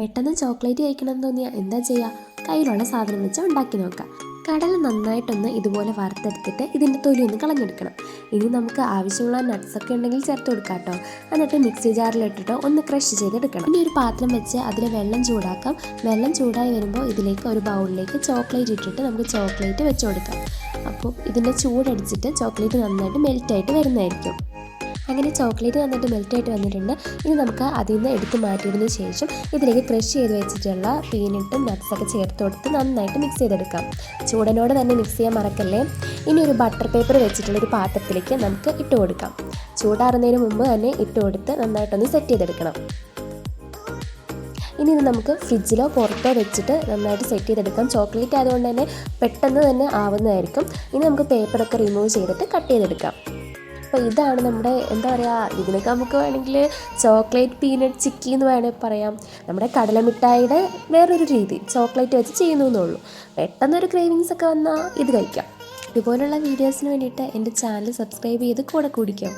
പെട്ടെന്ന് ചോക്ലേറ്റ് കഴിക്കണം എന്ന് തോന്നിയാൽ എന്താ ചെയ്യുക കയ്യിലുള്ള സാധനം വെച്ച് ഉണ്ടാക്കി നോക്കുക കടല നന്നായിട്ടൊന്ന് ഇതുപോലെ വറുത്തെടുത്തിട്ട് ഇതിന്റെ തൊലി ഒന്ന് കളഞ്ഞെടുക്കണം. ഇനി നമുക്ക് ആവശ്യമുള്ള നട്ട്സ് ഒക്കെ ഉണ്ടെങ്കിൽ ചേർത്ത് കൊടുക്കാം കേട്ടോ. എന്നിട്ട് മിക്സി ജാറിലിട്ടിട്ട് ഒന്ന് ക്രഷ് ചെയ്തെടുക്കണം. ഇനി ഒരു പാത്രം വെച്ച് അതിൽ വെള്ളം ചൂടാക്കാം. വെള്ളം ചൂടായി വരുമ്പോൾ ഇതിലേക്ക് ഒരു ബൗളിലേക്ക് ചോക്ലേറ്റ് ഇട്ടിട്ട് നമുക്ക് ചോക്ലേറ്റ് വെച്ച് കൊടുക്കാം. അപ്പോൾ ഇതിന്റെ ചൂടടിച്ചിട്ട് ചോക്ലേറ്റ് നന്നായിട്ട് മെൽറ്റായിട്ട് വരുന്നതായിരിക്കും. അങ്ങനെ ചോക്ലേറ്റ് വന്നിട്ട് മെൽറ്റ് ആയിട്ട് വന്നിട്ടുണ്ട്. ഇനി നമുക്ക് അതിൽ നിന്ന് എടുത്ത് മാറ്റിയതിന് ശേഷം ഇതിലേക്ക് ക്രഷ് ചെയ്ത് വെച്ചിട്ടുള്ള പീനട്ടും നട്ട്സൊക്കെ ചേർത്ത് കൊടുത്ത് നന്നായിട്ട് മിക്സ് ചെയ്തെടുക്കാം. ചൂടനോട് തന്നെ മിക്സ് ചെയ്യാൻ മറക്കല്ലേ? ഇനി ഒരു ബട്ടർ പേപ്പർ വെച്ചിട്ടുള്ള ഒരു പാത്രത്തിലേക്ക് നമുക്ക് ഇട്ട് കൊടുക്കാം. ചൂടാറുന്നതിന് മുമ്പ് തന്നെ ഇട്ട് കൊടുത്ത് നന്നായിട്ടൊന്ന് സെറ്റ് ചെയ്തെടുക്കണം. ഇനി ഇത് നമുക്ക് ഫ്രിഡ്ജിലോ പുറത്തോ വെച്ചിട്ട് നന്നായിട്ട് സെറ്റ് ചെയ്തെടുക്കാം. ചോക്ലേറ്റ് ആയതുകൊണ്ട് തന്നെ പെട്ടെന്ന് തന്നെ ആവുന്നതായിരിക്കും. ഇനി നമുക്ക് പേപ്പറൊക്കെ റിമൂവ് ചെയ്തിട്ട് കട്ട് ചെയ്തെടുക്കാം. അപ്പോൾ ഇതാണ് നമ്മുടെ എന്താ പറയുക ഇതിനൊക്കെ നമുക്ക് വേണമെങ്കിൽ ചോക്ലേറ്റ് പീനട്ട് ചിക്കി എന്ന് വേണമെങ്കിൽ പറയാം. നമ്മുടെ കടലമിഠായിയുടെ വേറൊരു രീതി ചോക്ലേറ്റ് വെച്ച് ചെയ്യുന്നു എന്നുള്ളൂ. പെട്ടെന്നൊരു ക്രേവിങ്സ് ഒക്കെ വന്നാൽ ഇത് കഴിക്കാം. ഇതുപോലുള്ള വീഡിയോസിന് വേണ്ടിയിട്ട് എന്റെ ചാനൽ സബ്സ്ക്രൈബ് ചെയ്ത് കൂടെ കുടിക്കാം.